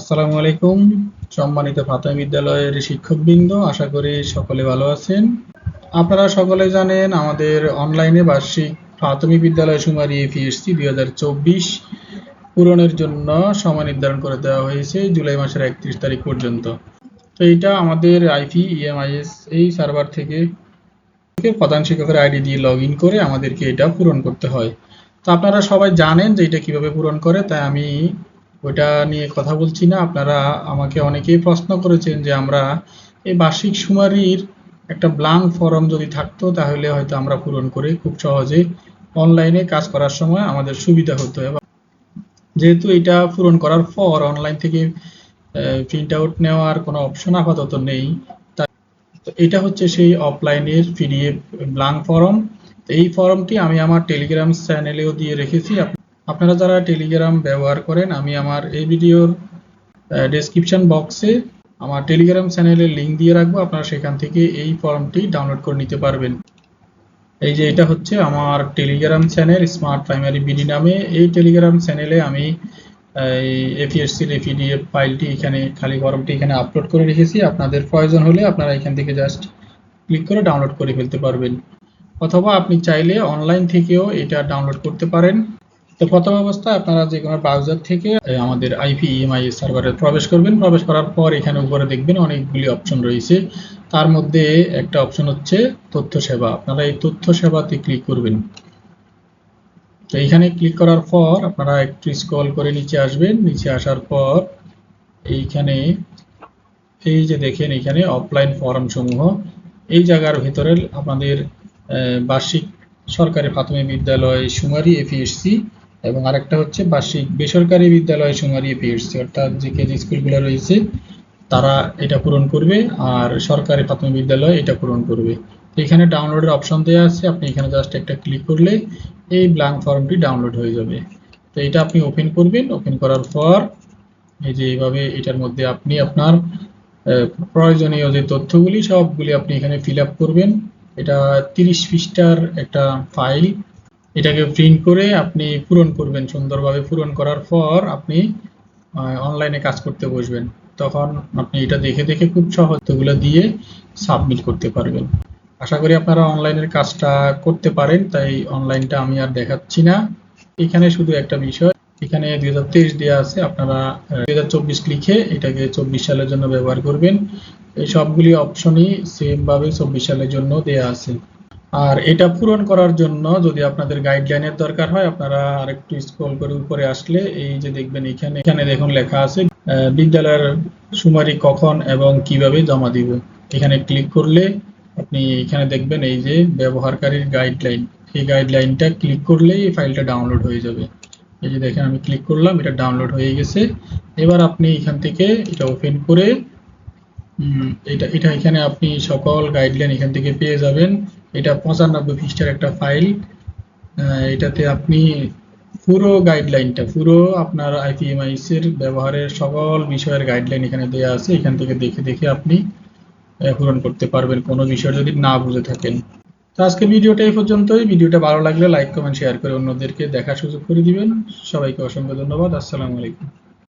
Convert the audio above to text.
আসসালামু আলাইকুম। সম্মানিত প্রাথমিক বিদ্যালয়ের শিক্ষকবৃন্দ, আশা করি সকলে ভালো আছেন। আপনারা সকলে জানেন, আমাদের অনলাইনে বার্ষিক প্রাথমিক বিদ্যালয় সুমারি এফিএসসি দুই হাজার চব্বিশ পূরণের জন্য সময় নির্ধারণ করে দেওয়া হয়েছে জুলাই মাসের একত্রিশ তারিখ পর্যন্ত। তো এইটা আমাদের আইপি, ইএমআইএস এই সার্ভার থেকে প্রধান শিক্ষকের আইডি দিয়ে লগ ইন করে আমাদেরকে এটা পূরণ করতে হয়। তো আপনারা সবাই জানেন যে এটা কীভাবে পূরণ করে, তাই আমি ওইটা নিয়ে কথা বলছি না। আপনারা আমাকে অনেকেই প্রশ্ন করেছেন যে আমরা এই বার্ষিক সুমারির একটা ব্লাঙ্ক ফর্ম যদি থাকতো, তাহলে হয়তো আমরা পূরণ করে খুব সহজে অনলাইনে কাজ করার সময় আমাদের সুবিধা হতো। এবং যেহেতু এটা পূরণ করার পর অনলাইন থেকে প্রিন্ট আউট নেওয়ার কোনো অপশন আপাতত নেই এটা হচ্ছে সেই অফলাইনের পিডিএফ ব্লাঙ্ক ফর্ম এই ফর্মটি আমি আমার টেলিগ্রাম চ্যানেলেও দিয়ে রেখেছি। আপনারা যারা টেলিগ্রাম ব্যবহার করেন, আমি আমার এই ভিডিওর ডেসক্রিপশন বক্সে আমার টেলিগ্রাম চ্যানেলের লিংক দিয়ে রাখব। আপনারা সেখান থেকে এই ফর্মটি ডাউনলোড করে নিতে পারবেন। এই যে এটা হচ্ছে আমার Telegram channel smart primary BD নামে। এই টেলিগ্রাম চ্যানেলে আমি এই এপিএসসির এই পিডিএফ ফাইলটি এখানে, খালি ফর্মটি এখানে আপলোড করে রেখেছি। আপনাদের প্রয়োজন হলে আপনারা এখান থেকে জাস্ট ক্লিক করে ডাউনলোড করে ফেলতে পারবেন। অথবা আপনি চাইলে অনলাইন থেকেও এটা ডাউনলোড করতে পারেন। তো প্রথম অবস্থায় আপনারা যে কোনো ব্রাউজার থেকে আমাদের আইপি ইএমআই সার্ভারে প্রবেশ করবেন। প্রবেশ করার পর এখানে উপরে দেখবেন অনেকগুলি অপশন রয়েছে। তার মধ্যে একটা অপশন হচ্ছে তথ্য সেবা। আপনারা এই তথ্য সেবাতে ক্লিক করবেন। তো এখানে ক্লিক করার পর আপনারা একটু স্ক্রল করে নিচে আসবেন। নিচে আসার পর এইখানে এই যে দেখেন এখানে অফলাইন ফর্ম সমূহ। এই জায়গার ভিতরে আপনাদের আহ, বার্ষিক সরকারি প্রাথমিক বিদ্যালয় সুমারি এপিএসসি এবং আরেকটা হচ্ছে বার্ষিক বেসরকারি বিদ্যালয় সুমারি এপিএসসি অর্থাৎ যে কেজি স্কুলগুলো রয়েছে, তারা এটা পূরণ করবে আর সরকারি প্রাথমিক বিদ্যালয় এটা পূরণ করবে। এখানে ডাউনলোডের অপশন দেওয়া আছে, আপনি এখানে জাস্ট একটা ক্লিক করলে এই ব্ল্যাঙ্ক ফর্মটি ডাউনলোড হয়ে যাবে। তো এটা আপনি ওপেন করবেন ওপেন করার পর এই যে এইভাবে এটার মধ্যে আপনি আপনার প্রয়োজনীয় যে তথ্যগুলি, সবগুলি আপনি এখানে ফিল করবেন। এটা তিরিশ পৃষ্ঠার একটা ফাইল এটাকে প্রিন্ট করে আপনি পূরণ করবেন, সুন্দরভাবে পূরণ করার পর আপনি অনলাইনে কাজ করতে বসবেন। তখন আপনি এটা দেখে দেখে খুব সহজ তথ্যগুলো দিয়ে সাবমিট করতে পারবেন। আশা করি আপনারা অনলাইনের কাজটা করতে পারেন, তাই অনলাইনটা আমি আর দেখাচ্ছি না। এখানে শুধু একটা বিষয়, এখানে দুই হাজার তেইশ দেওয়া আছে, আপনারা দুই হাজার চব্বিশ লিখে এটাকে চব্বিশ সালের জন্য ব্যবহার করবেন। এই সবগুলি অপশনই সেম ভাবে চব্বিশ সালের জন্য দেয়া আছে। আর এটা পূরণ করার জন্য যদি আপনাদের গাইডলাইনের দরকার হয়, আপনারা আরেকটু স্ক্রল করে উপরে আসলে এই যে দেখবেন এখানে এখানে দেখুন লেখা আছে বিদ্যালয়ের সুমারি কখন এবং কীভাবে জমা দিব। এখানে ক্লিক করলে আপনি এখানে দেখবেন এই যে ব্যবহারকারীর গাইডলাইন এই গাইডলাইনটা ক্লিক করলেই এই ফাইলটা ডাউনলোড হয়ে যাবে। এই যে দেখেন আমি ক্লিক করলাম, এটা ডাউনলোড হয়ে গেছে। এবার আপনি এখান থেকে এটা ওপেন করে এটা এটা এখানে আপনি সকল গাইডলাইন এখান থেকে পেয়ে যাবেন। এটা পঁচানব্বই পৃষ্ঠার একটা ফাইল। এটাতে আপনি পুরো গাইডলাইনটা পুরো আপনার আইপিএমআইস এর ব্যবহারের সকল বিষয়ের গাইডলাইন এখানে দেওয়া আছে। এখান থেকে দেখে দেখে আপনি পূরণ করতে পারবেন কোনো বিষয় যদি না বুঝে থাকেন। তো আজকে ভিডিওটা এই পর্যন্তই। ভিডিওটা ভালো লাগলে লাইক কমেন্ট শেয়ার করে অন্যদেরকে দেখার সুযোগ করে দিবেন। সবাইকে অসংখ্য ধন্যবাদ। আসসালামু আলাইকুম।